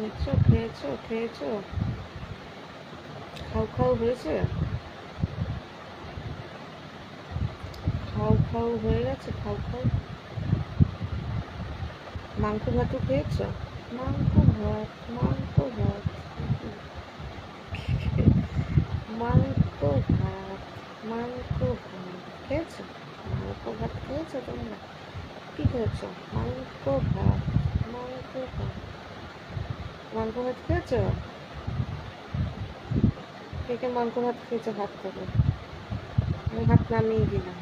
খেয়েছো খেয়েছো খেয়েছো? খাও খাও হয়েছে? খাও খাও হয়ে গেছে, খাও খাও। মাংস ভাতও খেয়েছো? মাংস ভাত মাংস ভাত। মাংস ভাত মাংস ভাত। খেয়েছো? মাংস ভাত খেয়েছো তোমরা? কি খেয়েছো? মাংস ভাত। মাংস ভাত খেয়েছো? কে কে মাংস ভাত খেয়েছো ভাত থেকে? আমি ভাত নামিয়ে দিলাম।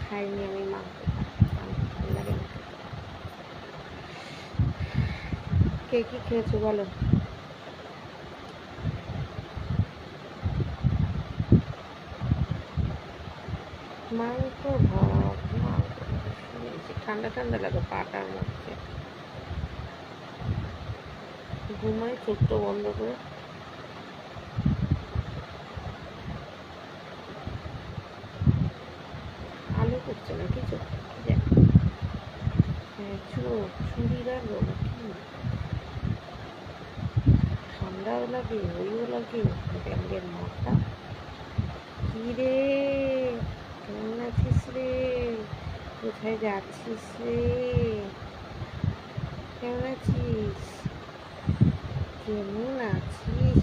খাইনি আমি মাংস লাগে না। কে কি খেয়েছো বলো? মাংস ভাত, মাংস ঠান্ডা ঠান্ডা লাগে পাটার মধ্যে। ঘুমাই, চোখটা বন্ধ করে। আলো করছে না কিছু দেখ? হ্যাঁ চোখ ছুরি রাখব না কি ঠান্ডাও লাগে ওইও লাগে ব্যাঙ্গের মাথা। কি রে? কেমন আছিস রে? কোথায় যাচ্ছিস রে? কেমন আছিস? কেমন আছিস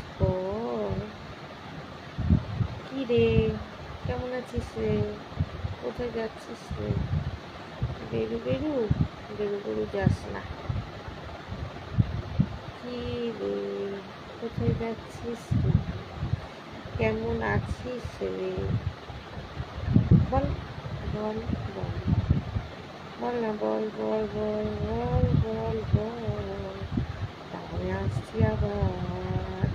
কি রে কেমন আছিস রে? কোথায় যাচ্ছিস রে? বেরু বেরু বেরু বেরু যাস না। কি রে কোথায় যাচ্ছিস রে কেমন আছিস রে? বল বল বল। বল না, বল বল বল বল বল বল। তাহলে আসছি আবার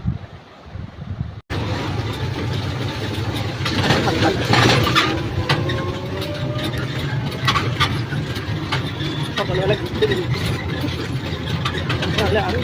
সকালবেলা ঘুরতে তাহলে আমি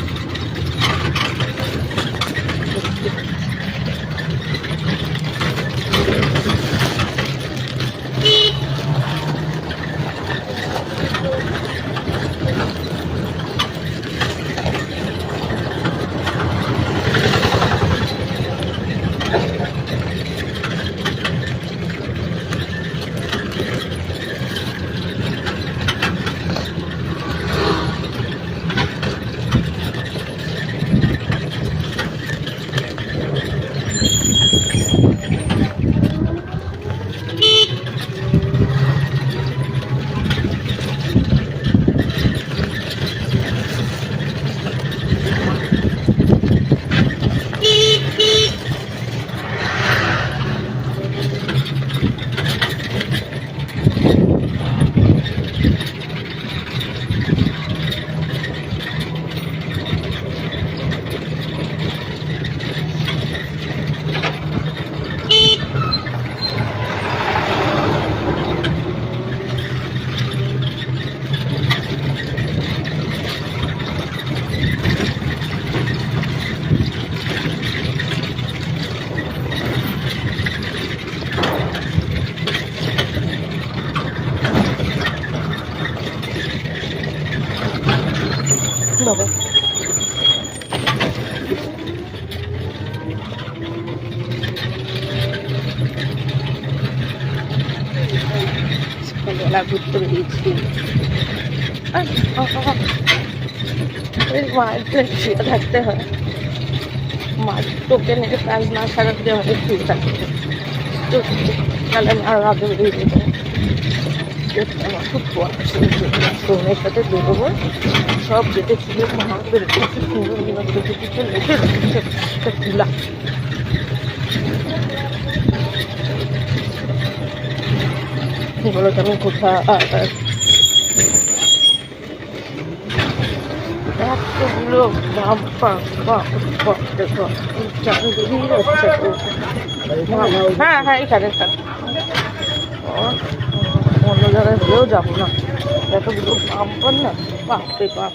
বাবা সকালবেলা ঘুরতে বেরিয়েছি। মায়ের শুয়ে থাকতে হয়। মার টোকেনের কাজ না সারাতে আমাদের শুয়ে থাকতে তো তাহলে আমি আরও আগে বেরিয়ে যেতাম আমার খুব পড়াশো সাথে বেরোবো সব যেতে ছিল মা বেরোতে সুন্দর দেখে কিছু লেগে একটা তুলা বলো তো আমি কোথায় এতগুলো বাবা বাবা দেখো হ্যাঁ হ্যাঁ এখানে এখানে। অন্য জায়গায় হলেও যাব না। এতগুলো পাম্পার না বাপরে বাপ।